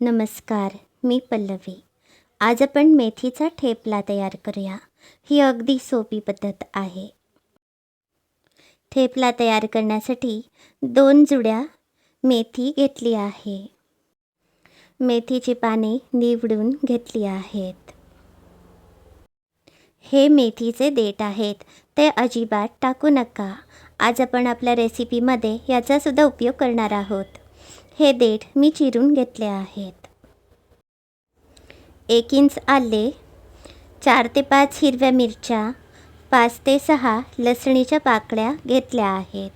नमस्कार मी पल्लवी. आज आपण मेथीचा ठेपला तयार करूया. ही अगदी सोपी पद्धत आहे. ठेपला तयार करण्यासाठी दोन जुड्या मेथी घेतली आहे. मेथीची पाने निवडून घेतली आहेत. हे मेथीचे देठ आहेत. ते अजिबात टाकू नका. आज आपण आपल्या रेसिपीमध्ये याचासुद्धा उपयोग करणार आहोत. हे देठ मी चिरून घेतले आहेत. एक इंच आले चार ते पाच हिरव्या मिरच्या पाच ते सहा लसणीच्या पाकळ्या घेतल्या आहेत.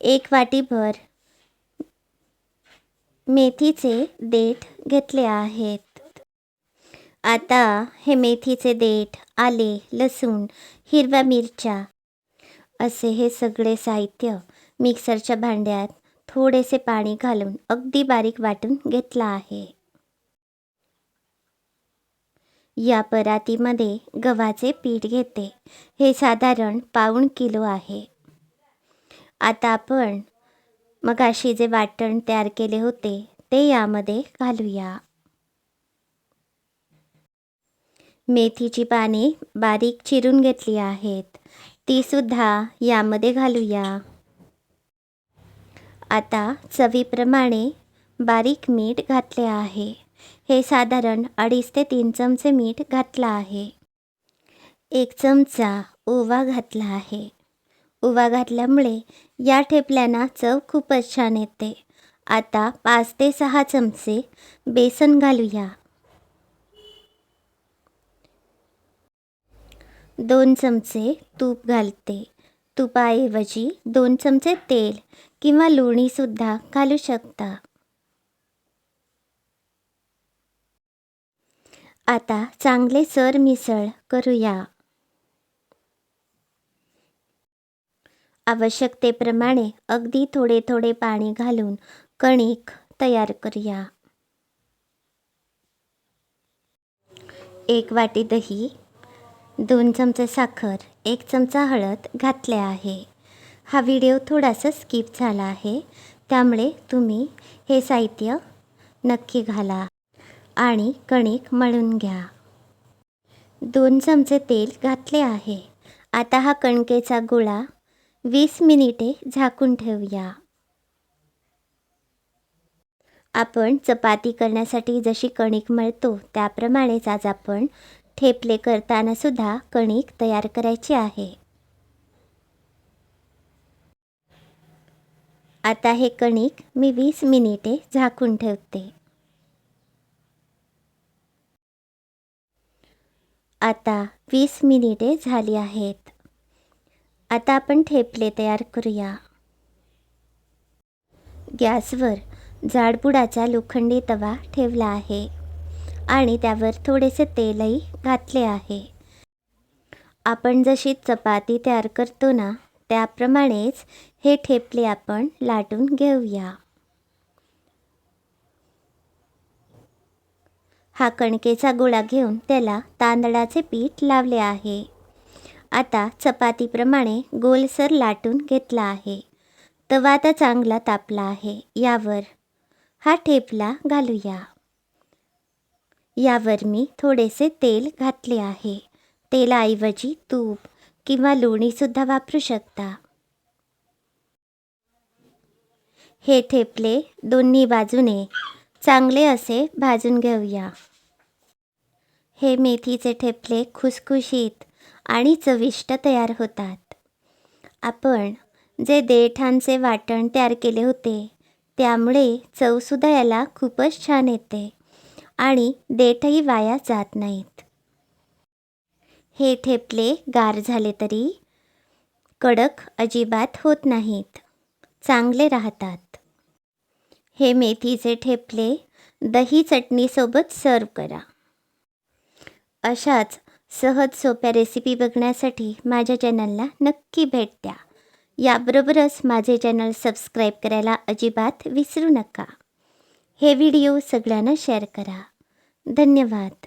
एक वाटीभर मेथीचे देठ घेतले आहेत. आता हे मेथीचे देठ आले लसूण हिरव्या मिरच्या असे हे सगळे साहित्य मिक्सरच्या भांड्यात थोडेसे पाणी घालून अगदी बारीक वाटून घेतला आहे. या परातीमध्ये गव्हाचे पीठ घेते. हे साधारण पाऊण किलो आहे. आता आपण मगाशी जे वाटण तयार केले होते ते यामध्ये घालूया. मेथीची पाने बारीक चिरून घेतली आहेत. तीसुद्धा यामध्ये घालूया. आता चवीप्रमाणे बारीक मीठ घातले आहे. हे साधारण अडीच ते तीन चमचे मीठ घातला आहे. एक चमचा ओवा घातला आहे. ओवा घातल्यामुळे या ठेपल्यांना चव खूपच छान येते. आता पाच ते सहा चमचे बेसन घालूया. दोन चमचे तूप घालते. तुपाऐवजी दोन चमचे तेल किंवा लोणीसुद्धा घालू शकता. आता चांगले सर मिसळ करूया. आवश्यकतेप्रमाणे अगदी थोडे थोडे पाणी घालून कणिक तयार करूया. एक वाटी दही दोन चमचे साखर एक चमचा हळद घातले आहे. हा व्हिडिओ थोडासा स्किप झाला आहे त्यामुळे तुम्ही हे साहित्य नक्की घाला आणि कणिक मळून घ्या. दोन चमचे तेल घातले आहे. आता हा कणकेचा गोळा वीस मिनिटे झाकून ठेवूया. आपण चपाती करण्यासाठी जशी कणिक मळतो त्याप्रमाणेच आज आपण ठेपले करताना सुद्धा कणिक तयार करायची आहे. आता हे कणिक मी वीस मिनिटे झाकून ठेवते. आता वीस मिनिटे झाली आहेत. आता आपण ठेपले तयार करूया. गॅसवर जाडबुडाचा लोखंडी तवा ठेवला आहे. आणि त्यावर थोडेसे तेलही घातले आहे. आपण जशी चपाती तयार करतो ना त्याप्रमाणेच हे ठेपले आपण लाटून घेऊया. हा कणकेचा गोळा घेऊन त्याला तांदळाचे पीठ लावले आहे. आता चपातीप्रमाणे गोलसर लाटून घेतला आहे. तवा आता चांगला तापला आहे. यावर हा ठेपला घालूया. यावर मी थोडेसे तेल घातले आहे. तेलाऐवजी तूप किंवा लोणीसुद्धा वापरू शकता. हे ठेपले दोन्ही बाजूने. चांगले असे भाजून घेऊया. हे मेथीचे ठेपले खुसखुशीत आणि चविष्ट तयार होतात. आपण जे देठांचे वाटण तयार केले होते त्यामुळे चवसुद्धा याला खूपच छान येते. आणि देठही वाया जात नाहीत. हे ठेपले गार झाले तरी कडक अजिबात होत नाहीत. चांगले राहतात. हे मेथीचे ठेपले दही चटणीसोबत सर्व करा. अशाच सहज सोप्या रेसिपी बघण्यासाठी माझ्या चॅनलला नक्की भेट द्या. याबरोबरच माझे चॅनल सबस्क्राईब करायला अजिबात विसरू नका. हे व्हिडिओ सगळ्यांना शेअर करा. धन्यवाद.